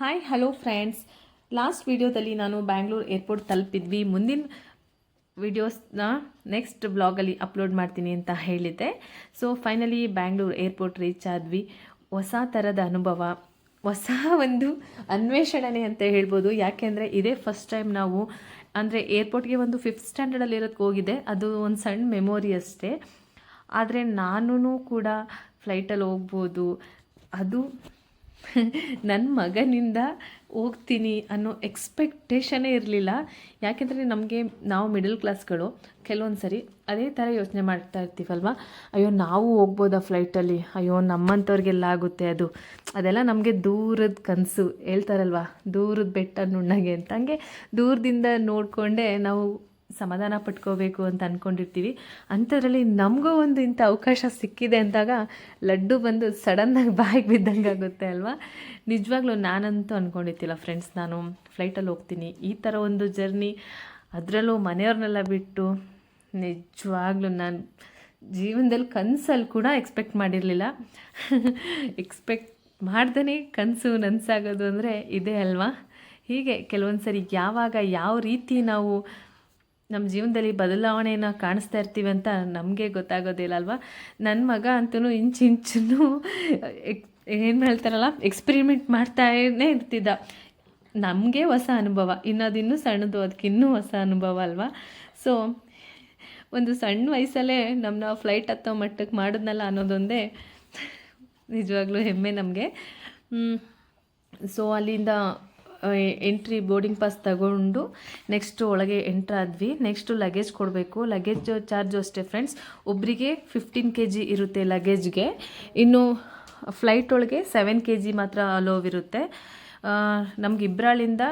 Hi hello friends last ವಿಡಿಯೋದಲ್ಲಿ ನಾನು Bangalore airport ತಲುಪಿದ್ವಿ. ಮುಂದಿನ ವಿಡಿಯೋಸ್ನ ನೆಕ್ಸ್ಟ್ ಬ್ಲಾಗಲ್ಲಿ ಅಪ್ಲೋಡ್ ಮಾಡ್ತೀನಿ ಅಂತ ಹೇಳಿದ್ದೆ. So finally Bangalore airport reach ಆದ್ವಿ. ಹೊಸ ಥರದ ಅನುಭವ, ಹೊಸ ಒಂದು ಅನ್ವೇಷಣೆ ಅಂತ ಹೇಳ್ಬೋದು. ಯಾಕೆಂದರೆ ಇದೇ ಫಸ್ಟ್ ಟೈಮ್ ನಾವು, ಅಂದರೆ ಏರ್ಪೋರ್ಟ್ಗೆ ಒಂದು ಫಿಫ್ತ್ ಸ್ಟ್ಯಾಂಡರ್ಡಲ್ಲಿ ಇರೋದಕ್ಕೆ ಹೋಗಿದೆ ಅದು ಒಂದು ಸಣ್ಣ ಮೆಮೊರಿ ಅಷ್ಟೇ. ಆದರೆ ನಾನು ಕೂಡ ಫ್ಲೈಟಲ್ಲಿ ಹೋಗ್ಬೋದು. ಅದು ನನ್ನ ಮಗನಿಂದ ಹೋಗ್ತೀನಿ ಅನ್ನೋ ಎಕ್ಸ್ಪೆಕ್ಟೇಷನೇ ಇರಲಿಲ್ಲ. ಯಾಕೆಂದರೆ ನಮಗೆ ನಾವು ಮಿಡಲ್ ಕ್ಲಾಸ್ಗಳು ಕೆಲವೊಂದು ಸರಿ ಅದೇ ಥರ ಯೋಚನೆ ಮಾಡ್ತಾ ಇರ್ತೀವಲ್ವ? ಅಯ್ಯೋ, ನಾವು ಹೋಗ್ಬೋದಾ ಫ್ಲೈಟಲ್ಲಿ ಅಯ್ಯೋ ನಮ್ಮಂಥವ್ರಿಗೆಲ್ಲ ಆಗುತ್ತೆ ಅದು. ಅದೆಲ್ಲ ನಮಗೆ ದೂರದ ಕನಸು. ಹೇಳ್ತಾರಲ್ವ, ದೂರದ ಬೆಟ್ಟ ನುಣ್ಣಗೆ ಅಂತ. ಹಂಗೆ ದೂರದಿಂದ ನೋಡಿಕೊಂಡೆ ನಾವು ಸಮಾಧಾನ ಪಟ್ಕೋಬೇಕು ಅಂತ ಅಂದ್ಕೊಂಡಿರ್ತೀವಿ ಅಂಥದ್ರಲ್ಲಿ ನಮಗೂ ಒಂದು ಇಂಥ ಅವಕಾಶ ಸಿಕ್ಕಿದೆ ಅಂದಾಗ ಲಡ್ಡು ಬಂದು ಸಡನ್ನಾಗಿ ಬಾಯಿಗೆ ಬಿದ್ದಂಗೆ ಆಗುತ್ತೆ ಅಲ್ವಾ? ನಿಜವಾಗ್ಲೂ ನಾನಂತೂ ಅಂದ್ಕೊಂಡಿರ್ತಿಲ್ಲ ಫ್ರೆಂಡ್ಸ್ ನಾನು ಫ್ಲೈಟಲ್ಲಿ ಹೋಗ್ತೀನಿ. ಈ ಥರ ಒಂದು ಜರ್ನಿ ಅದರಲ್ಲೂ ಮನೆಯವ್ರನ್ನೆಲ್ಲ ಬಿಟ್ಟು ನಿಜವಾಗ್ಲೂ ನಾನು ಜೀವನದಲ್ಲಿ ಕನಸಲ್ಲಿ ಕೂಡ ಎಕ್ಸ್ಪೆಕ್ಟ್ ಮಾಡಿರಲಿಲ್ಲ. ಎಕ್ಸ್ಪೆಕ್ಟ್ ಮಾಡ್ದೇ ಕನಸು ನನಸಾಗೋದು ಅಂದರೆ ಇದೇ ಅಲ್ವಾ? ಹೀಗೆ ಕೆಲವೊಂದು ಸರಿ ಯಾವಾಗ ಯಾವ ರೀತಿ ನಾವು ನಮ್ಮ ಜೀವನದಲ್ಲಿ ಬದಲಾವಣೆಯನ್ನು ಕಾಣಿಸ್ತಾ ಇರ್ತೀವಿ ಅಂತ ನಮಗೆ ಗೊತ್ತಾಗೋದಿಲ್ಲ ಅಲ್ವಾ? ನನ್ನ ಮಗ ಅಂತೂ ಇಂಚಿಂಚೂ ಏನು ಹೇಳ್ತಾರಲ್ಲ ಎಕ್ಸ್ಪೆರಿಮೆಂಟ್ ಮಾಡ್ತಾನೇ ಇರ್ತಿದ್ದ. ನಮಗೆ ಹೊಸ ಅನುಭವ. ಇನ್ನದಿನ್ನೂ ಸಣ್ಣದು ಅದಕ್ಕೆ ಇನ್ನೂ ಹೊಸ ಅನುಭವ ಅಲ್ವಾ? ಸೊ ಒಂದು ಸಣ್ಣ ವಯಸ್ಸಲ್ಲೇ ನಮ್ಮನ್ನ ಫ್ಲೈಟ್ ಹತ್ತೋ ಮಟ್ಟಕ್ಕೆ ಮಾಡಿದ್ನಲ್ಲ ಅನ್ನೋದೊಂದೇ ನಿಜವಾಗ್ಲೂ ಹೆಮ್ಮೆ ನಮಗೆ. ಸೊ ಅಲ್ಲಿಂದ ಎಂಟ್ರಿ ಬೋರ್ಡಿಂಗ್ ಪಾಸ್ ತಗೊಂಡು ನೆಕ್ಸ್ಟು ಒಳಗೆ ಎಂಟ್ರ್ ಆದ್ವಿ. ನೆಕ್ಸ್ಟು ಲಗೇಜ್ ಕೊಡಬೇಕು. ಲಗೇಜ್ ಚಾರ್ಜು ಅಷ್ಟೇ ಫ್ರೆಂಡ್ಸ್ ಒಬ್ಬರಿಗೆ ಫಿಫ್ಟೀನ್ ಕೆ ಜಿ ಇರುತ್ತೆ ಲಗೇಜ್ಗೆ ಇನ್ನು ಫ್ಲೈಟ್ ಒಳಗೆ ಸೆವೆನ್ ಕೆ ಜಿ ಮಾತ್ರ ಅಲೋವ್ ಇರುತ್ತೆ. ನಮ್ಗೆ ಇಬ್ರಾಳಿಂದ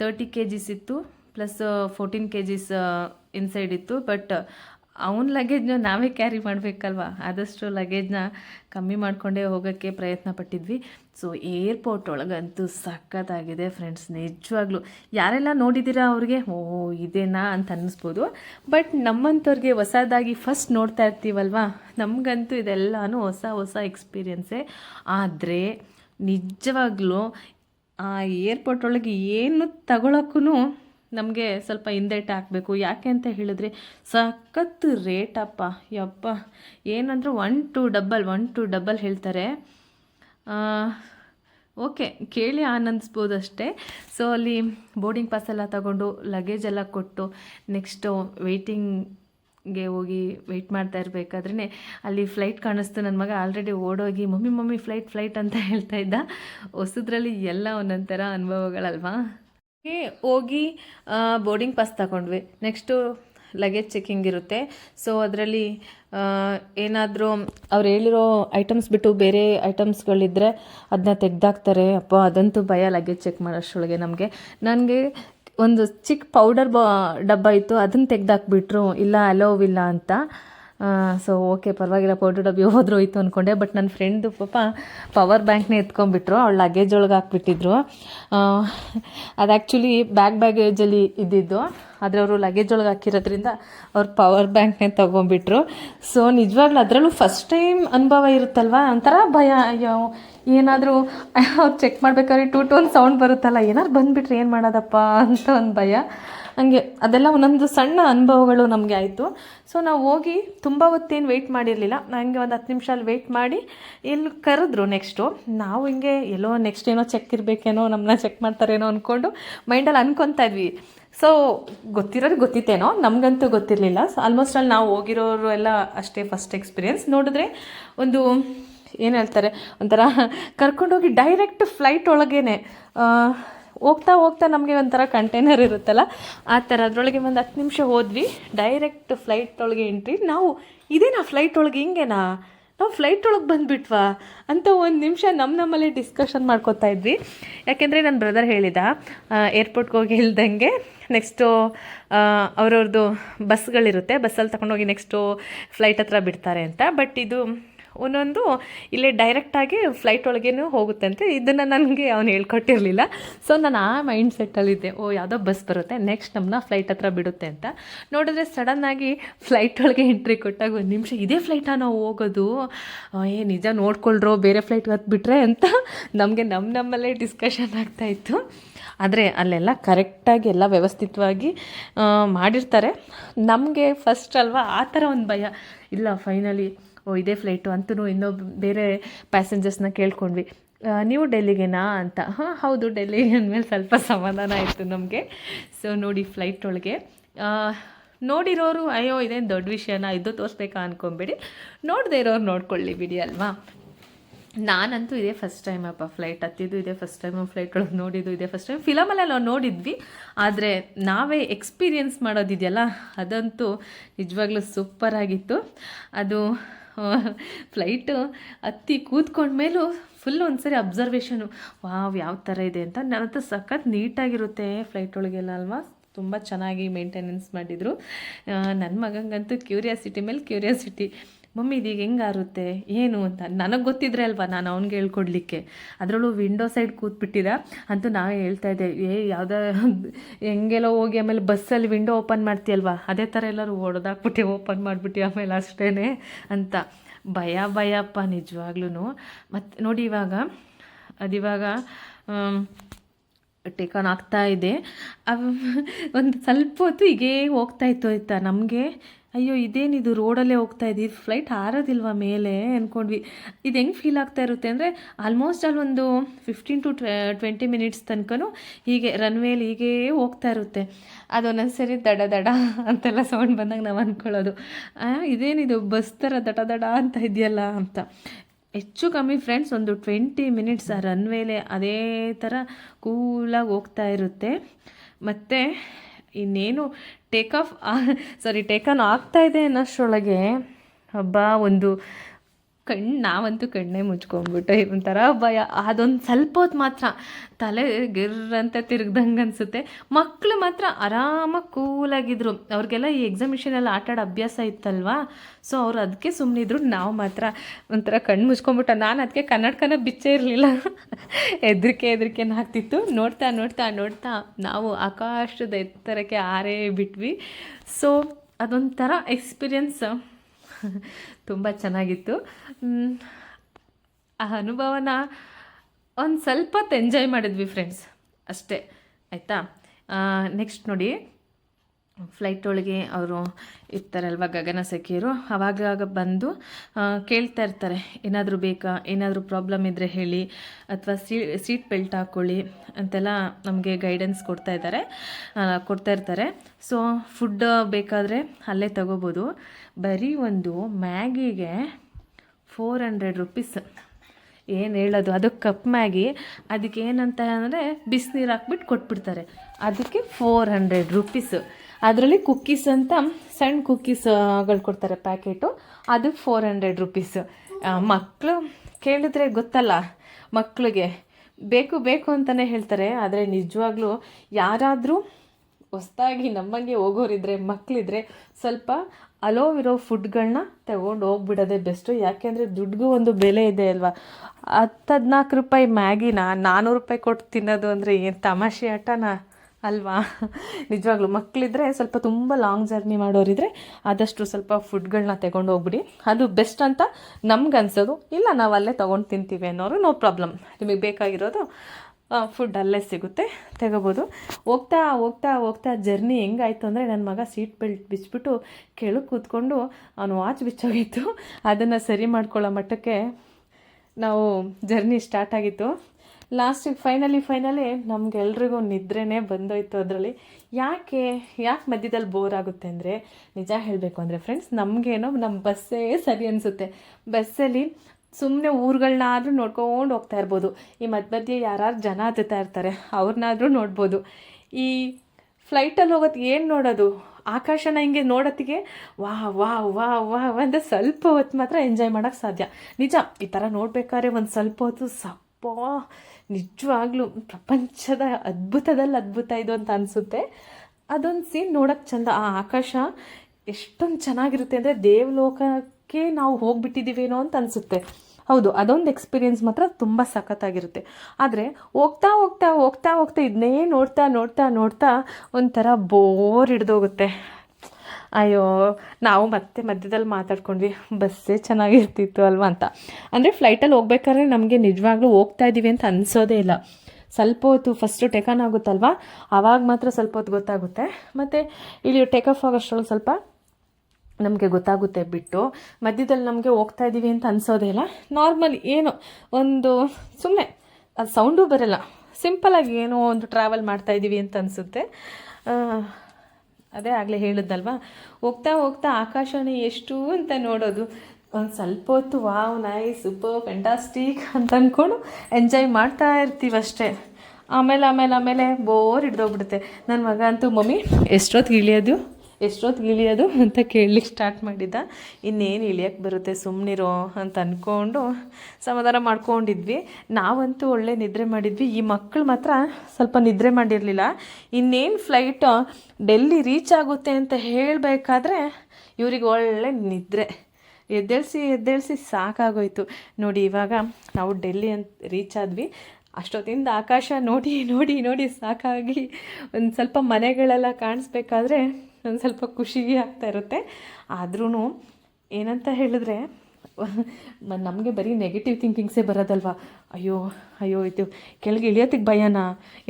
ತರ್ಟಿ ಕೆ ಜಿಸ್ ಇತ್ತು plus fourteen K Gs inside ಇತ್ತು. ಬಟ್ ಅವನ ಲಗೇಜ್ನ ನಾವೇ ಕ್ಯಾರಿ ಮಾಡಬೇಕಲ್ವಾ? ಆದಷ್ಟು ಲಗೇಜ್ನ ಕಮ್ಮಿ ಮಾಡಿಕೊಂಡೇ ಹೋಗೋಕ್ಕೆ ಪ್ರಯತ್ನ ಪಟ್ಟಿದ್ವಿ. ಸೊ ಏರ್ಪೋರ್ಟ್ ಒಳಗಂತೂ ಸಖತ್ತಾಗಿದೆ ಫ್ರೆಂಡ್ಸ್ ನಿಜವಾಗ್ಲೂ. ಯಾರೆಲ್ಲ ನೋಡಿದ್ದೀರಾ ಅವ್ರಿಗೆ? ಓ, ಇದೇನಾ ಅಂತ ಅನ್ನಿಸ್ಬೋದು. ಬಟ್ ನಮ್ಮಂಥವ್ರಿಗೆ ಹೊಸದಾಗಿ ಫಸ್ಟ್ ನೋಡ್ತಾ ಇರ್ತೀವಲ್ವಾ? ನಮಗಂತೂ ಇದೆಲ್ಲನೂ ಹೊಸ ಹೊಸ ಎಕ್ಸ್ಪೀರಿಯನ್ಸೇ ಆದರೆ, ನಿಜವಾಗ್ಲೂ ಆ ಏರ್ಪೋರ್ಟ್ ಒಳಗೆ ಏನು ತಗೊಳಕ್ಕೂ ನಮಗೆ ಸ್ವಲ್ಪ ಹಿಂದೇಟು ಹಾಕಬೇಕು. ಯಾಕೆ ಅಂತ ಹೇಳಿದ್ರೆ ಸಖತ್ತು ರೇಟಪ್ಪ ಯಪ್ಪ. ಏನಂದ್ರೆ one to double one to double ಹೇಳ್ತಾರೆ. ಓಕೆ, ಕೇಳಿ ಆನಂದಿಸ್ಬೋದು ಅಷ್ಟೇ ಸೊ ಅಲ್ಲಿ ಬೋರ್ಡಿಂಗ್ ಪಾಸ್ ಎಲ್ಲ ತಗೊಂಡು ಲಗೇಜ್ ಎಲ್ಲ ಕೊಟ್ಟು ನೆಕ್ಸ್ಟು ವೆಯ್ಟಿಂಗ್ಗೆ ಹೋಗಿ ವೆಯ್ಟ್ ಮಾಡ್ತಾ ಇರಬೇಕಾದ್ರೆ ಅಲ್ಲಿ ಫ್ಲೈಟ್ ಕಾಣಿಸ್ತು. ನನ್ನ ಮಗ ಆಲ್ರೆಡಿ ಓಡೋಗಿ, ಮಮ್ಮಿ ಮಮ್ಮಿ ಫ್ಲೈಟ್ ಫ್ಲೈಟ್ ಅಂತ ಹೇಳ್ತಾ ಇದ್ದ. ಹೊಸದ್ರಲ್ಲಿ ಎಲ್ಲ ಒಂದೊಂದು ಥರ ಅನುಭವಗಳಲ್ವಾ? ಹೋಗಿ ಬೋರ್ಡಿಂಗ್ ಪಾಸ್ ತಗೊಂಡ್ವಿ ನೆಕ್ಸ್ಟು ಲಗೇಜ್ ಚೆಕ್ಕಿಂಗ್ ಇರುತ್ತೆ. ಸೊ ಅದರಲ್ಲಿ ಏನಾದರೂ ಅವ್ರು ಹೇಳಿರೋ ಐಟಮ್ಸ್ ಬಿಟ್ಟು ಬೇರೆ ಐಟಮ್ಸ್ಗಳಿದ್ದರೆ ಅದನ್ನ ತೆಗ್ದಾಕ್ತಾರೆ. ಅಪ್ಪ, ಅದಂತೂ ಭಯ ಲಗೇಜ್ ಚೆಕ್ ಮಾಡೋಷ್ಟೊಳಗೆ ನಮಗೆ. ನನಗೆ ಒಂದು ಚಿಕ್ಕ ಪೌಡರ್ ಬ, ಡಬ್ಬ ಇತ್ತು ಅದನ್ನು ತೆಗ್ದಾಕ್ಬಿಟ್ರು. ಇಲ್ಲ ಅಲೋವ್ ಇಲ್ಲ ಅಂತ. ಸೊ ಓಕೆ ಪರವಾಗಿಲ್ಲ, ಪೌಡರ್ ಡಬ್ಬಿ ಹೋಯ್ತು ಅಂದ್ಕೊಂಡೆ ಬಟ್ ನನ್ನ ಫ್ರೆಂಡು ಪಾಪ ಪವರ್ ಬ್ಯಾಂಕ್ನೇ ಎತ್ಕೊಂಡ್ಬಿಟ್ರು. ಅವಳು ಲಗೇಜ್ ಒಳಗೆ ಹಾಕ್ಬಿಟ್ಟಿದ್ರು. ಅದು ಆ್ಯಕ್ಚುಲಿ ಬ್ಯಾಗ್ ಬ್ಯಾಗೇಜಲ್ಲಿ ಇದ್ದಿದ್ದು. ಆದರೆ ಅವರು ಲಗೇಜ್ ಒಳಗೆ ಹಾಕಿರೋದ್ರಿಂದ ಅವ್ರು ಪವರ್ ಬ್ಯಾಂಕ್ನೇ ತೊಗೊಂಬಿಟ್ರು ಸೊ ನಿಜವಾಗ್ಲೂ ಅದರಲ್ಲೂ ಫಸ್ಟ್ ಟೈಮ್ ಅನುಭವ ಇರುತ್ತಲ್ವ? ಒಂಥರ ಭಯ. ಅಯ್ಯೋ, ಏನಾದರೂ ಅವ್ರು ಚೆಕ್ ಮಾಡ್ಬೇಕಾದ್ರೆ ಟೂ ಟೋನ್ ಸೌಂಡ್ ಬರುತ್ತಲ್ಲ ಏನಾದ್ರು ಬಂದುಬಿಟ್ರೆ ಏನು ಮಾಡೋದಪ್ಪ ಅಂತ ಒಂದು ಭಯ. ಹಂಗೆ ಅದೆಲ್ಲ ಒಂದೊಂದು ಸಣ್ಣ ಅನುಭವಗಳು ನಮಗೆ ಆಯಿತು. ಸೊ ನಾವು ಹೋಗಿ ತುಂಬ ಹೊತ್ತೇನು ವೆಯ್ಟ್ ಮಾಡಿರಲಿಲ್ಲ. ನನಗೆ ಒಂದು ಹತ್ತು ನಿಮಿಷ ಅಲ್ಲಿ ವೆಯ್ಟ್ ಮಾಡಿ ಇಲ್ಲಿ ಕರೆದ್ರು ನೆಕ್ಸ್ಟು ನಾವು ಹಿಂಗೆ ಎಲ್ಲೋ ನೆಕ್ಸ್ಟ್ ಏನೋ ಚೆಕ್ ಇರಬೇಕೇನೋ ನಮ್ಮನ್ನ ಚೆಕ್ ಮಾಡ್ತಾರೇನೋ ಅಂದ್ಕೊಂಡು ಮೈಂಡಲ್ಲಿ ಅನ್ಕೊತಾ ಇದ್ವಿ. ಸೊ ಗೊತ್ತಿರೋರು ಗೊತ್ತಿತ್ತೇನೋ, ನಮಗಂತೂ ಗೊತ್ತಿರಲಿಲ್ಲ. ಸೊ ಆಲ್ಮೋಸ್ಟ್ ಅಲ್ಲಿ ನಾವು ಹೋಗಿರೋರು ಎಲ್ಲ ಅಷ್ಟೇ ಫಸ್ಟ್ ಎಕ್ಸ್ಪೀರಿಯೆನ್ಸ್ ನೋಡಿದ್ರೆ ಒಂದು ಏನು ಹೇಳ್ತಾರೆ, ಒಂಥರ ಕರ್ಕೊಂಡೋಗಿ ಡೈರೆಕ್ಟ್ ಫ್ಲೈಟ್ ಒಳಗೇನೆ. ಹೋಗ್ತಾ ಹೋಗ್ತಾ ನಮಗೆ ಒಂಥರ ಕಂಟೈನರ್ ಇರುತ್ತಲ್ಲ, ಆ ಥರ ಅದರೊಳಗೆ ಒಂದು ಹತ್ತು ನಿಮಿಷ ಹೋದ್ವಿ. ಡೈರೆಕ್ಟ್ ಫ್ಲೈಟ್ ಒಳಗೆ ಎಂಟ್ರಿ ನಾವು ಇದೇನಾ ಫ್ಲೈಟ್ ಒಳಗೆ ಹಿಂಗೆನಾ? ನಾವು ಫ್ಲೈಟ್ ಒಳಗೆ ಬಂದುಬಿಟ್ವಾ? ಅಂತ ಒಂದು ನಿಮಿಷ ನಮ್ಮ ನಮ್ಮಲ್ಲೇ ಡಿಸ್ಕಷನ್ ಮಾಡ್ಕೋತಾ ಇದ್ವಿ. ಯಾಕೆಂದರೆ ನನ್ನ ಬ್ರದರ್ ಹೇಳಿದ ಏರ್ಪೋರ್ಟ್ಗೆ ಹೋಗಿ ಇಲ್ದಂಗೆ ನೆಕ್ಸ್ಟು ಅವ್ರವ್ರದ್ದು ಬಸ್ಗಳಿರುತ್ತೆ ಬಸ್ಸಲ್ಲಿ ತಗೊಂಡೋಗಿ ನೆಕ್ಸ್ಟು ಫ್ಲೈಟ್ ಹತ್ರ ಬಿಡ್ತಾರೆ ಅಂತ. ಬಟ್ ಇದು ಒಂದೊಂದು ಇಲ್ಲೇ ಡೈರೆಕ್ಟಾಗಿ ಫ್ಲೈಟ್ ಒಳಗೇನು ಹೋಗುತ್ತಂತೆ. ಇದನ್ನು ನನಗೆ ಅವನು ಹೇಳ್ಕೊಟ್ಟಿರಲಿಲ್ಲ. ಸೊ ನಾನು ಆ ಮೈಂಡ್ ಸೆಟ್ಟಲ್ಲಿದ್ದೆ ಓ, ಯಾವುದೋ ಬಸ್ ಬರುತ್ತೆ ನೆಕ್ಸ್ಟ್ ನಮ್ಮನ್ನ ಫ್ಲೈಟ್ ಹತ್ರ ಬಿಡುತ್ತೆ ಅಂತ. ನೋಡಿದ್ರೆ ಸಡನ್ನಾಗಿ ಫ್ಲೈಟ್ ಒಳಗೆ ಎಂಟ್ರಿ ಕೊಟ್ಟಾಗ ಒಂದು ನಿಮಿಷ, ಇದೇ ಫ್ಲೈಟಾ ನಾವು ಹೋಗೋದು? ಏ, ನಿಜ ನೋಡ್ಕೊಳ್ರೋ, ಬೇರೆ ಫ್ಲೈಟ್ ಹತ್ಬಿಟ್ರೆ ಅಂತ ನಮಗೆ ನಮ್ಮ ನಮ್ಮಲ್ಲೇ ಡಿಸ್ಕಷನ್ ಆಗ್ತಾಯಿತ್ತು ಆದರೆ ಅಲ್ಲೆಲ್ಲ ಕರೆಕ್ಟಾಗಿ ಎಲ್ಲ ವ್ಯವಸ್ಥಿತವಾಗಿ ಮಾಡಿರ್ತಾರೆ. ನಮಗೆ ಫಸ್ಟ್ ಅಲ್ವಾ? ಆ ಥರ ಒಂದು ಭಯ. ಇಲ್ಲ ಫೈನಲಿ ಓ, ಇದೇ ಫ್ಲೈಟು ಅಂತೂ ಇನ್ನೂ ಬೇರೆ ಪ್ಯಾಸೆಂಜರ್ಸ್ನ ಕೇಳ್ಕೊಂಡ್ವಿ. ನೀವು ಡೆಲ್ಲಿಗೆನಾ ಅಂತ. ಹಾಂ, ಹೌದು, ಡೆಲ್ಲಿ ಅಂದಮೇಲೆ ಸ್ವಲ್ಪ ಸಮಾಧಾನ ಆಯಿತು ನಮಗೆ. ಸೊ ನೋಡಿ ಫ್ಲೈಟ್ ಒಳಗೆ. ನೋಡಿರೋರು, ಅಯ್ಯೋ, ಇದೇನು ದೊಡ್ಡ ವಿಷಯನ, ಇದು ತೋರಿಸ್ಬೇಕಾ ಅಂದ್ಕೊಂಬಿಡಿ ನೋಡದೇ ಇರೋರು ನೋಡ್ಕೊಳ್ಳಿ ಬಿಡಿ ಅಲ್ವಾ? ನಾನಂತೂ ಇದೇ ಫಸ್ಟ್ ಟೈಮ್ ಅಪ್ಪ ಫ್ಲೈಟ್ ಹತ್ತಿದ್ದು ಇದೇ ಫಸ್ಟ್ ಟೈಮು ಫ್ಲೈಟ್ ಒಳಗೆ ನೋಡಿದ್ದು ಇದೇ ಫಸ್ಟ್ ಟೈಮ್ ಫಿಲಮಲ್ಲೆಲ್ಲ ನಾವು ನೋಡಿದ್ವಿ, ಆದರೆ ನಾವೇ ಎಕ್ಸ್ಪೀರಿಯೆನ್ಸ್ ಮಾಡೋದಿದೆಯಲ್ಲ, ಅದಂತೂ ನಿಜವಾಗ್ಲೂ ಸೂಪರಾಗಿತ್ತು ಅದು ಫ್ಲೈಟು ಹತ್ತಿ ಕೂತ್ಕೊಂಡ್ಮೇಲೂ ಫುಲ್ ಒಂದ್ಸರಿ ಅಬ್ಸರ್ವೇಷನು ವಾವ್, ಯಾವ ಥರ ಇದೆ? ಅಂತ ನನ್ನತ್ರ ಸಖತ್ ನೀಟಾಗಿರುತ್ತೆ ಫ್ಲೈಟ್ ಒಳಗೆಲ್ಲ ಅಲ್ವಾ. ತುಂಬ ಚೆನ್ನಾಗಿ ಮೇಂಟೆನೆನ್ಸ್ ಮಾಡಿದರು. ನನ್ನ ಮಗಂಗಂತೂ ಕ್ಯೂರಿಯಾಸಿಟಿ ಮೇಲೆ ಕ್ಯೂರಿಯಾಸಿಟಿ ಮಮ್ಮಿ ಇದೀಗ ಹೆಂಗೆ ಆರುತ್ತೆ? ಏನು ಅಂತ? ನನಗೆ ಗೊತ್ತಿದ್ರೆ ಅಲ್ವಾ ನಾನು ಅವ್ನಿಗೆ ಹೇಳ್ಕೊಡ್ಲಿಕ್ಕೆ. ಅದರಲ್ಲೂ ವಿಂಡೋ ಸೈಡ್ ಕೂತ್ಬಿಟ್ಟಿದ? ಅಂತೂ ನಾವೇ ಹೇಳ್ತಾ ಇದ್ದೆ, ಏ, ಯಾವುದೋ ಹೆಂಗೆಲ್ಲೋ ಹೋಗಿ ಆಮೇಲೆ ಬಸ್ಸಲ್ಲಿ ವಿಂಡೋ ಓಪನ್ ಮಾಡ್ತೀಯಲ್ವಾ? ಅದೇ ಥರ ಎಲ್ಲರೂ ಹೊಡೆದಾಕ್ಬಿಟ್ಟು ಓಪನ್ ಮಾಡಿಬಿಟ್ಟು ಆಮೇಲೆ ಅಷ್ಟೇ ಅಂತ. ಭಯ, ಭಯಪ್ಪ ನಿಜವಾಗ್ಲೂ ಮತ್ತು ನೋಡಿ ಇವಾಗ ಅದಿವಾಗ ಟೇಕನ್ ಆಗ್ತಾ ಇದೆ. ಒಂದು ಸ್ವಲ್ಪ ಹೊತ್ತು ಹೀಗೇ ಹೋಗ್ತಾ ಇತ್ತು ಆಯ್ತಾ ನಮಗೆ? ಅಯ್ಯೋ, ಇದೇನಿದು? ರೋಡಲ್ಲೇ ಹೋಗ್ತಾ ಇದ್ದೀವಿ ಫ್ಲೈಟ್ ಹಾರೋದಿಲ್ವಾ ಮೇಲೆ? ಅಂದ್ಕೊಂಡ್ವಿ ಇದು ಹೆಂಗೆ ಫೀಲ್ ಆಗ್ತಾ ಇರುತ್ತೆ ಅಂದರೆ ಆಲ್ಮೋಸ್ಟ್ ಅಲ್ಲಿ ಒಂದು ಫಿಫ್ಟೀನ್ ಟು ಟ್ವೆಂಟಿ ಮಿನಿಟ್ಸ್ ತನಕನೂ ಹೀಗೆ ರನ್ವೇಲಿ ಹೀಗೇ ಹೋಗ್ತಾ ಇರುತ್ತೆ. ಅದು ಒಂದೊಂದು ಸರಿ ದಡ ದಡ ಅಂತೆಲ್ಲ ಸೌಂಡ್ ಬಂದಾಗ ನಾವು ಅಂದ್ಕೊಳ್ಳೋದು ಇದೇನಿದು? ಬಸ್ ಥರ ದಡ ದಡ ಅಂತ ಇದೆಯಲ್ಲ ಅಂತ. ಹೆಚ್ಚು ಕಮ್ಮಿ ಫ್ರೆಂಡ್ಸ್ ಒಂದು ಟ್ವೆಂಟಿ ಮಿನಿಟ್ಸ್ ಆ ರನ್ವೇಲೆ ಅದೇ ಥರ ಕೂಲಾಗಿ ಹೋಗ್ತಾ ಇರುತ್ತೆ. ಮತ್ತು ಇನ್ನೇನು take off sorry take on ಆಗ್ತಾ ಇದೆ ಅನ್ನೋಷ್ಟರೊಳಗೆ ಹಬ್ಬ ಒಂದು ಕಣ್ಣು ನಾವಂತೂ ಕಣ್ಣೇ ಮುಚ್ಕೊಂಡ್ಬಿಟ್ಟೆ ಒಂಥರ ಭಯ. ಅದೊಂದು ಸ್ವಲ್ಪ ಹೊತ್ತು ಮಾತ್ರ ತಲೆ ಗಿರ್ರಂತ ತಿರುಗ್ದಂಗೆ ಅನಿಸುತ್ತೆ. ಮಕ್ಕಳು ಮಾತ್ರ ಆರಾಮಾಗಿ ಕೂಲಾಗಿದ್ರು. ಅವ್ರಿಗೆಲ್ಲ ಈ ಎಕ್ಸಾಮಿಷನಲ್ಲಿ ಆಟಾಡ ಅಭ್ಯಾಸ ಇತ್ತಲ್ವಾ? ಸೊ ಅವ್ರು ಅದಕ್ಕೆ ಸುಮ್ಮನಿದ್ರು ನಾವು ಮಾತ್ರ ಒಂಥರ ಕಣ್ಣು ಮುಚ್ಕೊಂಬಿಟ್ಟ ನಾನು ಅದಕ್ಕೆ ಕನ್ನಡಕನ ಬಿಚ್ಚೇ ಇರಲಿಲ್ಲ. ಹೆದ್ರಿಕೆ ಹೆದ್ರಿಕೆ ಆಗ್ತಿತ್ತು. ನೋಡ್ತಾ ನೋಡ್ತಾ ನೋಡ್ತಾ ನಾವು ಆಕಾಶದ ಎತ್ತರಕ್ಕೆ ಆರೇ ಬಿಟ್ವಿ. ಸೊ ಅದೊಂಥರ ಎಕ್ಸ್ಪೀರಿಯನ್ಸ್ ತುಂಬ ಚೆನ್ನಾಗಿತ್ತು. ಆ ಅನುಭವನ ಒಂದು ಸ್ವಲ್ಪ ಎಂಜಾಯ್ ಮಾಡಿದ್ವಿ ಫ್ರೆಂಡ್ಸ್ ಅಷ್ಟೇ ಆಯಿತಾ? ನೆಕ್ಸ್ಟ್ ನೋಡಿ. ಫ್ಲೈಟ್ ಒಳಗೆ ಅವರು ಇರ್ತಾರಲ್ವ ಗಗನ ಸಖಿಯರು? ಅವಾಗ ಬಂದು ಕೇಳ್ತಾ ಇರ್ತಾರೆ, ಏನಾದರೂ ಬೇಕಾ, ಏನಾದರೂ ಪ್ರಾಬ್ಲಮ್ ಇದ್ದರೆ ಹೇಳಿ, ಅಥವಾ ಸೀ ಸೀಟ್ ಬೆಲ್ಟ್ ಹಾಕ್ಕೊಳ್ಳಿ ಅಂತೆಲ್ಲ ನಮಗೆ ಗೈಡೆನ್ಸ್ ಕೊಡ್ತಾ ಇದ್ದಾರೆ. ಕೊಡ್ತಾ ಇರ್ತಾರೆ. ಸೊ ಫುಡ್ ಬೇಕಾದರೆ ಅಲ್ಲೇ ತಗೋಬೋದು. ಬರೀ ಒಂದು ಮ್ಯಾಗಿಗೆ ಫೋರ್ ಹಂಡ್ರೆಡ್ ರುಪೀಸ್ ಏನು ಹೇಳೋದು? ಅದು ಕಪ್ ಮ್ಯಾಗಿ, ಅದಕ್ಕೆ ಏನಂತ ಅಂದರೆ ಬಿಸಿನೀರು ಹಾಕ್ಬಿಟ್ಟು ಕೊಟ್ಬಿಡ್ತಾರೆ. ಅದಕ್ಕೆ ಫೋರ್ ಹಂಡ್ರೆಡ್ ರುಪೀಸು ಅದರಲ್ಲಿ ಕುಕ್ಕೀಸ್ ಅಂತ ಸಣ್ಣ ಕುಕ್ಕೀಸ್ಗಳು ಕೊಡ್ತಾರೆ ಪ್ಯಾಕೆಟು ಅದು ಫೋರ್ ಹಂಡ್ರೆಡ್ ರುಪೀಸ್ ಮಕ್ಕಳು ಕೇಳಿದ್ರೆ ಗೊತ್ತಲ್ಲ ಮಕ್ಕಳಿಗೆ ಬೇಕು ಬೇಕು ಅಂತಲೇ ಹೇಳ್ತಾರೆ, ಆದರೆ ನಿಜವಾಗ್ಲೂ ಯಾರಾದರೂ ಹೊಸ್ದಾಗಿ ನಮ್ಮಂಗೆ ಹೋಗೋರಿದ್ರೆ ಮಕ್ಕಳಿದ್ರೆ ಸ್ವಲ್ಪ ಅಲೋ ಇರೋ ಫುಡ್ಗಳನ್ನ ತಗೊಂಡು ಹೋಗ್ಬಿಡೋದೇ ಬೆಸ್ಟು ಯಾಕೆಂದರೆ ದುಡ್ಡಿಗೂ ಒಂದು ಬೆಲೆ ಇದೆ ಅಲ್ವಾ? ಹತ್ತು ಹದಿನಾಲ್ಕು ರೂಪಾಯಿ ಮ್ಯಾಗಿನ ನಾನ್ನೂರು ರೂಪಾಯಿ ಕೊಟ್ಟು ತಿನ್ನೋದು ಅಂದರೆ ಏನು ತಮಾಷೆ ಆಟನಾ? ಅಲ್ವಾ? ನಿಜವಾಗ್ಲೂ ಮಕ್ಕಳಿದ್ರೆ ಸ್ವಲ್ಪ ತುಂಬ ಲಾಂಗ್ ಜರ್ನಿ ಮಾಡೋರಿದ್ರೆ ಆದಷ್ಟು ಸ್ವಲ್ಪ ಫುಡ್ಗಳನ್ನ ತಗೊಂಡು ಹೋಗ್ಬಿಡಿ. ಅದು ಬೆಸ್ಟ್ ಅಂತ ನಮ್ಗೆ ಅನ್ಸೋದು ಇಲ್ಲ, ನಾವು ಅಲ್ಲೇ ತೊಗೊಂಡು ತಿಂತೀವಿ ಅನ್ನೋರು ನೋ ಪ್ರಾಬ್ಲಮ್ ನಿಮಗೆ ಬೇಕಾಗಿರೋದು ಫುಡ್ ಅಲ್ಲೇ ಸಿಗುತ್ತೆ. ತಗೋಬೋದು. ಹೋಗ್ತಾ ಹೋಗ್ತಾ ಹೋಗ್ತಾ ಜರ್ನಿ ಹೆಂಗಾಯ್ತು ಅಂದರೆ ನನ್ನ ಮಗ ಸೀಟ್ ಬೆಲ್ಟ್ ಬಿಚ್ಬಿಟ್ಟು ಕೆಳಗೆ ಕೂತ್ಕೊಂಡು ಅವನು ವಾಚ್ ಬಿಚ್ಚೋಗಿತ್ತು. ಅದನ್ನು ಸರಿ ಮಾಡ್ಕೊಳ್ಳೋ ಮಟ್ಟಕ್ಕೆ ನಾವು ಜರ್ನಿ ಸ್ಟಾರ್ಟ್ ಆಗಿತ್ತು. ಲಾಸ್ಟಿಗೆ ಫೈನಲಿ ಫೈನಲಿ ನಮಗೆಲ್ರಿಗೂ ನಿದ್ರೆನೇ ಬಂದೋಯ್ತು ಅದರಲ್ಲಿ. ಯಾಕೆ ಯಾಕೆ ಮಧ್ಯದಲ್ಲಿ ಬೋರ್ ಆಗುತ್ತೆ ಅಂದರೆ, ನಿಜ ಹೇಳಬೇಕು ಅಂದರೆ ಫ್ರೆಂಡ್ಸ್ ನಮಗೇನೋ ನಮ್ಮ ಬಸ್ಸೇ ಸರಿ ಅನಿಸುತ್ತೆ. ಬಸ್ಸಲ್ಲಿ ಸುಮ್ಮನೆ ಊರುಗಳನ್ನಾದರೂ ನೋಡ್ಕೊಂಡು ಹೋಗ್ತಾ ಇರ್ಬೋದು. ಈ ಮಧ್ಯ ಮಧ್ಯೆ ಯಾರು ಜನ ಹತ್ತುತ್ತಾ ಇರ್ತಾರೆ ಅವ್ರನ್ನಾದರೂ ನೋಡ್ಬೋದು. ಈ ಫ್ಲೈಟಲ್ಲಿ ಹೋಗೋದು ಏನು ನೋಡೋದು? ಆಕಾಶನ ಹಿಂಗೆ ನೋಡೋತ್ತಿಗೆ ವಾ ವಾ ವಾ ವಾ ಅಂತ ಸ್ವಲ್ಪ ಹೊತ್ತು ಮಾತ್ರ ಎಂಜಾಯ್ ಮಾಡೋಕ್ಕೆ ಸಾಧ್ಯ. ನಿಜ, ಈ ಥರ ನೋಡ್ಬೇಕಾದ್ರೆ ಒಂದು ಸ್ವಲ್ಪ ಹೊತ್ತು ಸಪ್ಪ ನಿಜವಾಗ್ಲೂ ಪ್ರಪಂಚದ ಅದ್ಭುತದಲ್ಲಿ ಅದ್ಭುತ ಇದು ಅಂತ ಅನಿಸುತ್ತೆ. ಅದೊಂದು ಸೀನ್ ನೋಡೋಕ್ಕೆ ಚಂದ. ಆ ಆಕಾಶ ಎಷ್ಟೊಂದು ಚೆನ್ನಾಗಿರುತ್ತೆ ಅಂದರೆ ದೇವಲೋಕಕ್ಕೆ ನಾವು ಹೋಗ್ಬಿಟ್ಟಿದ್ದೀವೇನೋ ಅಂತ ಅನಿಸುತ್ತೆ. ಹೌದು, ಅದೊಂದು ಎಕ್ಸ್ಪೀರಿಯೆನ್ಸ್ ಮಾತ್ರ ತುಂಬ ಸಖತ್ತಾಗಿರುತ್ತೆ. ಆದರೆ ಹೋಗ್ತಾ ಹೋಗ್ತಾ ಹೋಗ್ತಾ ಹೋಗ್ತಾ ಇದನ್ನೇ ನೋಡ್ತಾ ನೋಡ್ತಾ ನೋಡ್ತಾ ಒಂಥರ ಬೋರ್ ಹಿಡ್ದೋಗುತ್ತೆ. ಅಯ್ಯೋ, ನಾವು ಮತ್ತೆ ಮಧ್ಯದಲ್ಲಿ ಮಾತಾಡ್ಕೊಂಡ್ವಿ, ಬಸ್ಸೇ ಚೆನ್ನಾಗಿರ್ತಿತ್ತು ಅಲ್ವಾ ಅಂತ. ಅಂದರೆ ಫ್ಲೈಟಲ್ಲಿ ಹೋಗ್ಬೇಕಾದ್ರೆ ನಮಗೆ ನಿಜವಾಗ್ಲೂ ಹೋಗ್ತಾ ಇದ್ದೀವಿ ಅಂತ ಅನಿಸೋದೇ ಇಲ್ಲ. ಸ್ವಲ್ಪ ಹೊತ್ತು ಫಸ್ಟು ಟೇಕನ್ ಆಗುತ್ತಲ್ವಾ? ಆವಾಗ ಮಾತ್ರ ಸ್ವಲ್ಪ ಹೊತ್ತು ಗೊತ್ತಾಗುತ್ತೆ. ಮತ್ತು ಇಲ್ಲಿ ಟೇಕ್ ಆಫ್ ಆಗೋಷ್ಟ್ರೊಳಗೆ ಸ್ವಲ್ಪ ನಮಗೆ ಗೊತ್ತಾಗುತ್ತೆ ಬಿಟ್ಟು. ಮಧ್ಯದಲ್ಲಿ ನಮಗೆ ಹೋಗ್ತಾ ಇದ್ದೀವಿ ಅಂತ ಅನಿಸೋದೇ ಇಲ್ಲ. ನಾರ್ಮಲ್ ಏನು, ಒಂದು ಸುಮ್ಮನೆ ಅದು ಸೌಂಡು ಬರಲ್ಲ. ಸಿಂಪಲಾಗಿ ಏನೋ ಒಂದು ಟ್ರಾವೆಲ್ ಮಾಡ್ತಾಯಿದ್ದೀವಿ ಅಂತ ಅನಿಸುತ್ತೆ. ಅದೇ ಆಗಲೇ ಹೇಳಿದ್ನಲ್ವಾ? ಹೋಗ್ತಾ ಹೋಗ್ತಾ ಆಕಾಶನೇ ಎಷ್ಟು ಅಂತ ನೋಡೋದು. ಒಂದು ಸ್ವಲ್ಪ ಹೊತ್ತು ವಾವ್, ನೈಸ್, ಸೂಪರ್ ಫೆಂಟಾಸ್ಟಿಕ್ ಅಂತ ಅಂದ್ಕೊಂಡು ಎಂಜಾಯ್ ಮಾಡ್ತಾ ಇರ್ತೀವಷ್ಟೇ. ಆಮೇಲೆ ಆಮೇಲೆ ಆಮೇಲೆ ಬೋರ್ ಹಿಡ್ದೋಗ್ಬಿಡುತ್ತೆ. ನನ್ನ ಮಗ ಅಂತೂ, ಮಮ್ಮಿ, ಎಷ್ಟೊತ್ತಿಗೆ ಇಳಿಯೋದು? ಎಷ್ಟೊತ್ತಿಗೆ ಇಳಿಯೋದು ಅಂತ ಕೇಳಲಿಕ್ಕೆ ಸ್ಟಾರ್ಟ್ ಮಾಡಿದ್ದ. ಇನ್ನೇನು ಇಳಿಯೋಕ್ಕೆ ಬರುತ್ತೆ ಸುಮ್ಮನಿರೋ ಅಂತ ಅಂದ್ಕೊಂಡು ಸಮಾಧಾನ ಮಾಡ್ಕೊಂಡಿದ್ವಿ. ನಾವಂತೂ ಒಳ್ಳೆ ನಿದ್ರೆ ಮಾಡಿದ್ವಿ. ಈ ಮಕ್ಕಳು ಮಾತ್ರ ಸ್ವಲ್ಪ ನಿದ್ರೆ ಮಾಡಿರಲಿಲ್ಲ. ಇನ್ನೇನು ಫ್ಲೈಟ್ ಡೆಲ್ಲಿ ರೀಚ್ ಆಗುತ್ತೆ ಅಂತ ಹೇಳಬೇಕಾದ್ರೆ ಇವ್ರಿಗೆ ಒಳ್ಳೆ ನಿದ್ರೆ. ಎದ್ದೇಳಿಸಿ ಎದ್ದೇಳಿಸಿ ಸಾಕಾಗೋಯ್ತು. ನೋಡಿ, ಇವಾಗ ನಾವು ಡೆಲ್ಲಿ ಅಂತ ರೀಚ್ ಆದ್ವಿ. ಅಷ್ಟೊತ್ತಿಂದ ಆಕಾಶ ನೋಡಿ ನೋಡಿ ನೋಡಿ ಸಾಕಾಗಿ ಒಂದು ಸ್ವಲ್ಪ ಮನೆಗಳೆಲ್ಲ ಕಾಣಿಸ್ಬೇಕಾದ್ರೆ ಒಂದು ಸ್ವಲ್ಪ ಖುಷಿಗೆ ಆಗ್ತಾ ಇರುತ್ತೆ. ಆದ್ರೂ ಏನಂತ ಹೇಳಿದ್ರೆ ನಮಗೆ ಬರೀ ನೆಗೆಟಿವ್ ಥಿಂಕಿಂಗ್ಸೇ ಬರೋದಲ್ವ? ಅಯ್ಯೋ ಅಯ್ಯೋ, ಇದು ಕೆಳಗೆ ಇಳಿಯೋದಕ್ಕೆ ಭಯನಾ?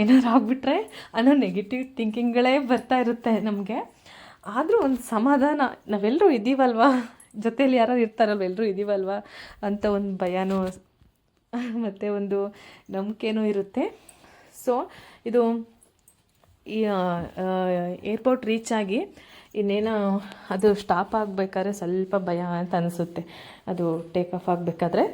ಏನಾದ್ರು ಆಗಿಬಿಟ್ರೆ ಅನ್ನೋ ನೆಗೆಟಿವ್ ಥಿಂಕಿಂಗ್ಗಳೇ ಬರ್ತಾ ಇರುತ್ತೆ ನಮಗೆ. ಆದರೂ ಒಂದು ಸಮಾಧಾನ ನಾವೆಲ್ಲರೂ ಇದ್ದೀವಲ್ವ ಜೊತೆಯಲ್ಲಿ ಯಾರು ಇರ್ತಾರಲ್ವ? ಎಲ್ಲರೂ ಇದ್ದೀವಲ್ವ ಅಂತ ಒಂದು ಭಯನೂ ಮತ್ತು ಒಂದು ನಂಬಿಕೆನೂ ಇರುತ್ತೆ. ಸೊ ಇದು ಈ ಏರ್ಪೋರ್ಟ್ ರೀಚ್ ಆಗಿ ಇನ್ನೇನು ಅದು ಸ್ಟಾಪ್ ಆಗಬೇಕಾದ್ರೆ ಸ್ವಲ್ಪ ಭಯ ಅಂತ ಅನಿಸುತ್ತೆ. ಅದು ಟೇಕ್ ಆಫ್ ಆಗಬೇಕಾದ್ರೆ.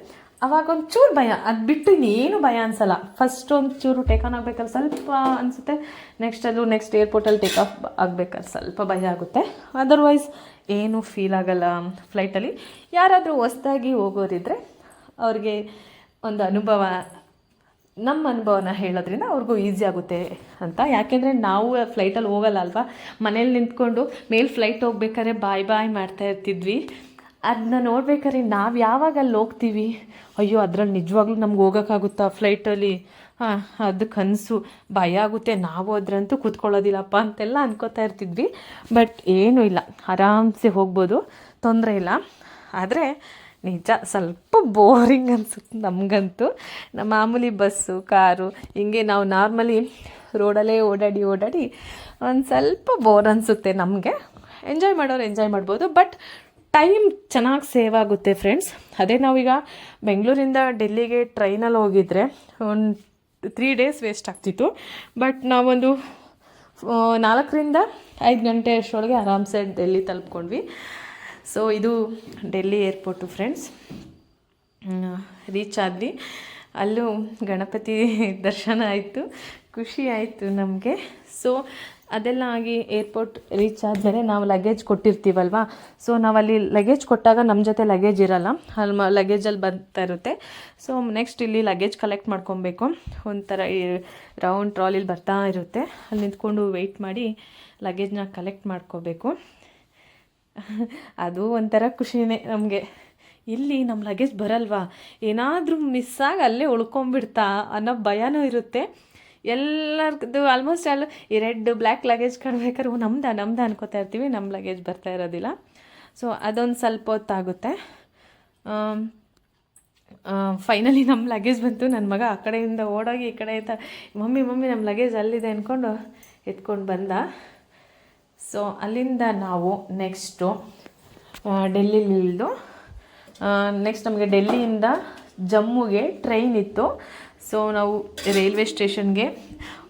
ಅವಾಗ ಒಂದು ಚೂರು ಭಯ. ಅದು ಬಿಟ್ಟು ಇನ್ನೇನು ಭಯ ಅನಿಸಲ್ಲ. ಫಸ್ಟ್ ಒಂದು ಚೂರು ಟೇಕ್ ಆನ್ ಆಗಬೇಕಾದ್ರೆ ಸ್ವಲ್ಪ ಅನಿಸುತ್ತೆ. ನೆಕ್ಸ್ಟ್ ಅದು ನೆಕ್ಸ್ಟ್ ಏರ್ಪೋರ್ಟಲ್ಲಿ ಟೇಕ್ ಆಫ್ ಆಗಬೇಕಾದ್ರೆ ಸ್ವಲ್ಪ ಭಯ ಆಗುತ್ತೆ. ಅದರ್ವೈಸ್ ಏನು ಫೀಲ್ ಆಗಲ್ಲ ಫ್ಲೈಟಲ್ಲಿ ಯಾರಾದರೂ ಹೊಸ್ದಾಗಿ ಹೋಗೋರಿದ್ರೆ ಅವ್ರಿಗೆ ಒಂದು ಅನುಭವ ನಮ್ಮ ಅನುಭವನ ಹೇಳೋದ್ರಿಂದ ಅವ್ರಿಗೂ ಈಸಿ ಆಗುತ್ತೆ ಅಂತ. ಯಾಕೆಂದರೆ ನಾವು ಫ್ಲೈಟಲ್ಲಿ ಹೋಗಲ್ಲ ಅಲ್ವಾ ಮನೇಲಿ ನಿಂತ್ಕೊಂಡು ಮೇಲೆ ಫ್ಲೈಟ್ ಹೋಗ್ಬೇಕಾದ್ರೆ ಬಾಯ್ ಬಾಯ್ ಮಾಡ್ತಾ ಇರ್ತಿದ್ವಿ. ಅದನ್ನ ನೋಡ್ಬೇಕಾದ್ರೆ ನಾವು ಯಾವಾಗ ಅಲ್ಲಿ ಹೋಗ್ತೀವಿ? ಅಯ್ಯೋ, ಅದ್ರಲ್ಲಿ ನಿಜವಾಗ್ಲೂ ನಮ್ಗೆ ಹೋಗೋಕ್ಕಾಗುತ್ತಾ ಫ್ಲೈಟಲ್ಲಿ ಹಾಂ, ಅದು ಕನಸು. ಭಯ ಆಗುತ್ತೆ. ನಾವು ಅದ್ರಂತೂ ಕೂತ್ಕೊಳ್ಳೋದಿಲ್ಲಪ್ಪ ಅಂತೆಲ್ಲ ಅನ್ಕೋತಾ ಇರ್ತಿದ್ವಿ. ಬಟ್ ಏನೂ ಇಲ್ಲ. ಆರಾಮ್ಸೆ ಹೋಗ್ಬೋದು. ತೊಂದರೆ ಇಲ್ಲ. ಆದರೆ ನಿಜ, ಸ್ವಲ್ಪ ಬೋರಿಂಗ್ ಅನ್ಸುತ್ತೆ ನಮಗಂತೂ. ನಮ್ಮ ಮಾಮೂಲಿ ಬಸ್ಸು, ಕಾರು, ಹಿಂಗೆ ನಾವು ನಾರ್ಮಲಿ ರೋಡಲ್ಲೇ ಓಡಾಡಿ ಓಡಾಡಿ ಒಂದು ಸ್ವಲ್ಪ ಬೋರ್ ಅನಿಸುತ್ತೆ ನಮಗೆ. ಎಂಜಾಯ್ ಮಾಡೋರು ಎಂಜಾಯ್ ಮಾಡ್ಬೋದು ಬಟ್ ಟೈಮ್ ಚೆನ್ನಾಗಿ ಸೇವ್ ಆಗುತ್ತೆ ಫ್ರೆಂಡ್ಸ್ ಅದೇ ನಾವೀಗ ಬೆಂಗಳೂರಿಂದ ಡೆಲ್ಲಿಗೆ ಟ್ರೈನಲ್ಲಿ ಹೋಗಿದ್ರೆ ಒಂದು ತ್ರೀ ಡೇಸ್ ವೇಸ್ಟ್ ಆಗ್ತಿತ್ತು. ಬಟ್ ನಾವೊಂದು, ನಾಲ್ಕರಿಂದ ಐದು ಗಂಟೆ ಅಷ್ಟರೊಳಗೆ ಆರಾಮ್ಸೆ ಡೆಲ್ಲಿ ತಲುಪ್ಕೊಂಡ್ವಿ. ಸೊ ಇದು ಡೆಲ್ಲಿ ಏರ್ಪೋರ್ಟು ಫ್ರೆಂಡ್ಸ್ ರೀಚ್ ಆದ್ವಿ. ಅಲ್ಲೂ ಗಣಪತಿ ದರ್ಶನ ಆಯಿತು. ಖುಷಿ ಆಯಿತು ನಮಗೆ. ಸೊ ಅದೆಲ್ಲ ಆಗಿ ಏರ್ಪೋರ್ಟ್ ರೀಚ್ ಆದಮೇಲೆ ನಾವು ಲಗೇಜ್ ಕೊಟ್ಟಿರ್ತೀವಲ್ವಾ? ಸೊ ನಾವಲ್ಲಿ ಲಗೇಜ್ ಕೊಟ್ಟಾಗ ನಮ್ಮ ಜೊತೆ ಲಗೇಜ್ ಇರಲ್ಲ. ಅಲ್ಲಿ ಮ ಲಗೇಜಲ್ಲಿ ಬರ್ತಾ ಇರುತ್ತೆ. ಸೊ ನೆಕ್ಸ್ಟ್ ಇಲ್ಲಿ ಲಗೇಜ್ ಕಲೆಕ್ಟ್ ಮಾಡ್ಕೊಬೇಕು. ಒಂಥರ ಈ ರೌಂಡ್ ಟ್ರಾಲಿಲಿ ಬರ್ತಾ ಇರುತ್ತೆ. ಅಲ್ಲಿ ನಿಂತ್ಕೊಂಡು ವೆಯ್ಟ್ ಮಾಡಿ ಲಗೇಜ್ನ ಕಲೆಕ್ಟ್ ಮಾಡ್ಕೋಬೇಕು. ಅದು ಒಂಥರ ಖುಷಿನೇ ನಮಗೆ. ಇಲ್ಲಿ ನಮ್ಮ ಲಗೇಜ್ ಬರಲ್ವಾ? ಏನಾದರೂ ಮಿಸ್ ಆಗಿ ಅಲ್ಲೇ ಉಳ್ಕೊಂಬಿಡ್ತಾ ಅನ್ನೋ ಭಯನೂ ಇರುತ್ತೆ. ಎಲ್ಲರದ್ದು ಆಲ್ಮೋಸ್ಟ್ ಎಲ್ಲ ಈ ರೆಡ್ ಬ್ಲ್ಯಾಕ್ ಲಗೇಜ್ ಕಾಣ್ಬೇಕಾದ್ರೆ ನಮ್ದ ನಮ್ದ ಅನ್ಕೋತಾ ಇರ್ತೀವಿ ನಮ್ಮ ಲಗೇಜ್ ಬರ್ತಾ ಇರೋದಿಲ್ಲ. ಸೊ ಅದೊಂದು ಸ್ವಲ್ಪ ಹೊತ್ತಾಗುತ್ತೆ. ಫೈನಲಿ ನಮ್ಮ ಲಗೇಜ್ ಬಂತು. ನನ್ನ ಮಗ ಆ ಕಡೆಯಿಂದ ಓಡೋಗಿ ಈ ಕಡೆ ಆಯ್ತಾ ಮಮ್ಮಿ ಮಮ್ಮಿ ನಮ್ಮ ಲಗೇಜ್ ಅಲ್ಲಿದೆ ಅಂದ್ಕೊಂಡು ಎತ್ಕೊಂಡು ಬಂದ. ಸೊ ಅಲ್ಲಿಂದ ನಾವು ನೆಕ್ಸ್ಟು ಡೆಲ್ಲಿಲಿ ಇಳಿದು ನೆಕ್ಸ್ಟ್ ನಮಗೆ ಡೆಲ್ಲಿಯಿಂದ ಜಮ್ಮುಗೆ ಟ್ರೈನ್ ಇತ್ತು. ಸೊ ನಾವು ರೈಲ್ವೆ ಸ್ಟೇಷನ್ಗೆ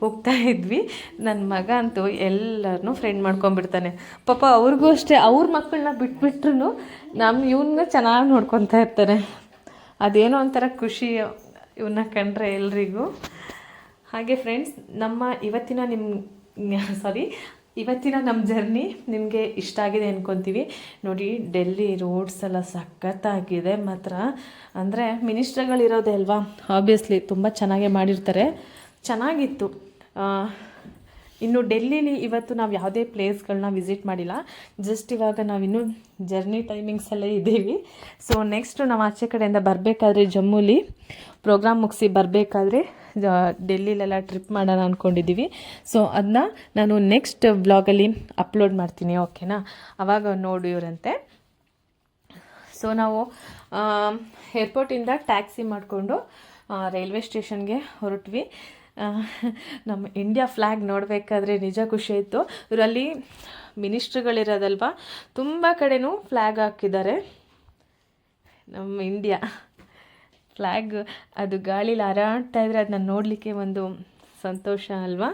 ಹೋಗ್ತಾ ಇದ್ವಿ. ನನ್ನ ಮಗ ಅಂತೂ ಎಲ್ಲರನ್ನೂ ಫ್ರೆಂಡ್ ಮಾಡ್ಕೊಂಡ್ಬಿಡ್ತಾನೆ. ಪಾಪ ಅವ್ರಿಗೂ ಅಷ್ಟೇ, ಅವ್ರ ಮಕ್ಕಳನ್ನ ಬಿಟ್ಬಿಟ್ರು ನಮ್ಮ ಇವನ್ನ ಚೆನ್ನಾಗಿ ನೋಡ್ಕೊತಾ ಇರ್ತಾರೆ. ಅದೇನೋ ಒಂಥರ ಖುಷಿ ಇವನ್ನ ಕಂಡ್ರೆ ಎಲ್ರಿಗೂ. ಹಾಗೆ ಫ್ರೆಂಡ್ಸ್ ನಮ್ಮ ಇವತ್ತಿನ ನಿಮ್ಮ ಸಾರಿ ಇವತ್ತಿನ ನಮ್ಮ ಜರ್ನಿ ನಿಮಗೆ ಇಷ್ಟ ಆಗಿದೆ ಅಂದ್ಕೊತೀವಿ ನೋಡಿ, ಡೆಲ್ಲಿ ರೋಡ್ಸ್ ಎಲ್ಲ ಸಖತ್ತಾಗಿದೆ. ಮಾತ್ರ ಅಂದರೆ ಮಿನಿಸ್ಟ್ರ್ಗಳಿರೋದೇ ಅಲ್ವಾ? ಆಬ್ವಿಯಸ್ಲಿ ತುಂಬ ಚೆನ್ನಾಗೇ ಮಾಡಿರ್ತಾರೆ. ಚೆನ್ನಾಗಿತ್ತು. ಇನ್ನು ಡೆಲ್ಲಿಲಿ ಇವತ್ತು ನಾವು ಯಾವುದೇ ಪ್ಲೇಸ್ಗಳನ್ನ ವಿಸಿಟ್ ಮಾಡಿಲ್ಲ. ಜಸ್ಟ್ ಇವಾಗ ನಾವಿನ್ನೂ ಜರ್ನಿ ಟೈಮಿಂಗ್ಸಲ್ಲೇ ಇದ್ದೀವಿ. ಸೊ ನೆಕ್ಸ್ಟು ನಾವು ಆಚೆ ಕಡೆಯಿಂದ ಬರಬೇಕಾದ್ರೆ ಜಮ್ಮುಲಿ. ಪ್ರೋಗ್ರಾಮ್ ಮುಗಿಸಿ ಬರಬೇಕಾದ್ರೆ ಡೆಲ್ಲಿಲೆಲ್ಲ ಟ್ರಿಪ್ ಮಾಡೋಣ ಅಂದ್ಕೊಂಡಿದ್ದೀವಿ ಸೊ ಅದನ್ನ ನಾನು ನೆಕ್ಸ್ಟ್ ಬ್ಲಾಗಲ್ಲಿ ಅಪ್ಲೋಡ್ ಮಾಡ್ತೀನಿ ಓಕೆನಾ ಅವಾಗ ಇವರಂತೆ. ಸೊ ನಾವು ಏರ್ಪೋರ್ಟಿಂದ ಟ್ಯಾಕ್ಸಿ ಮಾಡಿಕೊಂಡು ರೈಲ್ವೆ ಸ್ಟೇಷನ್ಗೆ ಹೊರಟ್ವಿ. ನಮ್ಮ ಇಂಡಿಯಾ ಫ್ಲ್ಯಾಗ್ ನೋಡಬೇಕಾದ್ರೆ ನಿಜ ಖುಷಿ ಆಯಿತು ಇವರಲ್ಲಿ ಮಿನಿಸ್ಟ್ರುಗಳಿರೋದಲ್ವ ತುಂಬ ಕಡೆನೂ ಫ್ಲ್ಯಾಗ್ ಹಾಕಿದ್ದಾರೆ. ನಮ್ಮ ಇಂಡಿಯಾ ಫ್ಲ್ಯಾಗ್ ಅದು ಗಾಳೀಲಿ ಹಾರಾಡ್ತಾ ಇದ್ರೆ ಅದನ್ನ ನೋಡಲಿಕ್ಕೆ ಒಂದು ಸಂತೋಷ ಅಲ್ವಾ?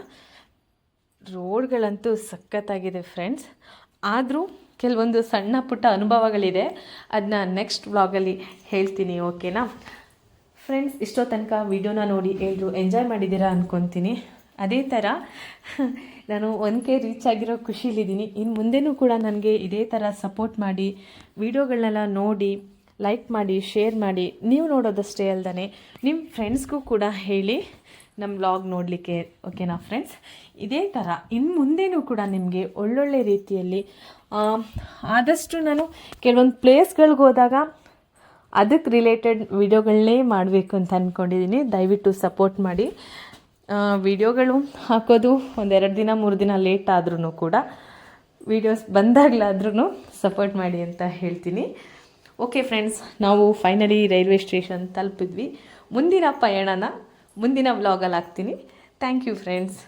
ರೋಡ್ಗಳಂತೂ ಸಖತ್ತಾಗಿದೆ ಫ್ರೆಂಡ್ಸ್ ಆದರೂ ಕೆಲವೊಂದು ಸಣ್ಣ ಪುಟ್ಟ ಅನುಭವಗಳಿದೆ. ಅದನ್ನ ನೆಕ್ಸ್ಟ್ ವ್ಲಾಗಲ್ಲಿ ಹೇಳ್ತೀನಿ ಓಕೆನಾ ಫ್ರೆಂಡ್ಸ್ ಇಷ್ಟೋ ತನಕ ವಿಡಿಯೋನ ನೋಡಿ ಎಲ್ಲರೂ ಎಂಜಾಯ್ ಮಾಡಿದ್ದೀರಾ ಅಂದ್ಕೊತೀನಿ ಅದೇ ಥರ ನಾನು ಒನ್ ಕೆ ರೀಚ್ ಆಗಿರೋ ಖುಷಿಲಿದ್ದೀನಿ. ಇನ್ನು ಮುಂದೆನೂ ಕೂಡ ನನಗೆ ಇದೇ ಥರ ಸಪೋರ್ಟ್ ಮಾಡಿ ವಿಡಿಯೋಗಳನ್ನೆಲ್ಲ ನೋಡಿ ಲೈಕ್ ಮಾಡಿ ಶೇರ್ ಮಾಡಿ, ನೀವು ನೋಡೋದಷ್ಟೇ ಅಲ್ಲದೆ ನಿಮ್ಮ ಫ್ರೆಂಡ್ಸ್ಗೂ ಕೂಡ ಹೇಳಿ ನಮ್ಮ ವ್ಲಾಗ್ ನೋಡಲಿಕ್ಕೆ ಓಕೆನಾ ಫ್ರೆಂಡ್ಸ್ ಇದೇ ಥರ ಇನ್ನು ಮುಂದೆನೂ ಕೂಡ ನಿಮಗೆ ಒಳ್ಳೊಳ್ಳೆ ರೀತಿಯಲ್ಲಿ ಆದಷ್ಟು ನಾನು ಕೆಲವೊಂದು ಪ್ಲೇಸ್ಗಳಿಗೆ ಹೋದಾಗ ಅದಕ್ಕೆ ರಿಲೇಟೆಡ್ ವಿಡಿಯೋಗಳನ್ನೇ ಮಾಡಬೇಕು ಅಂತ ಅಂದ್ಕೊಂಡಿದ್ದೀನಿ ದಯವಿಟ್ಟು ಸಪೋರ್ಟ್ ಮಾಡಿ. ವಿಡಿಯೋಗಳು ಹಾಕೋದು ಒಂದೆರಡು ದಿನ, ಮೂರು ದಿನ ಲೇಟ್ ಆದ್ರೂ ಕೂಡ ವಿಡಿಯೋಸ್ ಬಂದಾಗಲಾದ್ರೂ ಸಪೋರ್ಟ್ ಮಾಡಿ ಅಂತ ಹೇಳ್ತೀನಿ. ಓಕೆ ಫ್ರೆಂಡ್ಸ್ ನಾವು ಫೈನಲಿ ರೈಲ್ವೆ ಸ್ಟೇಷನ್ ತಲುಪಿದ್ವಿ. ಮುಂದಿನ ಪಯಣನ ಮುಂದಿನ ವ್ಲಾಗಲ್ಲಿ ಹಾಕ್ತೀನಿ. Thank you friends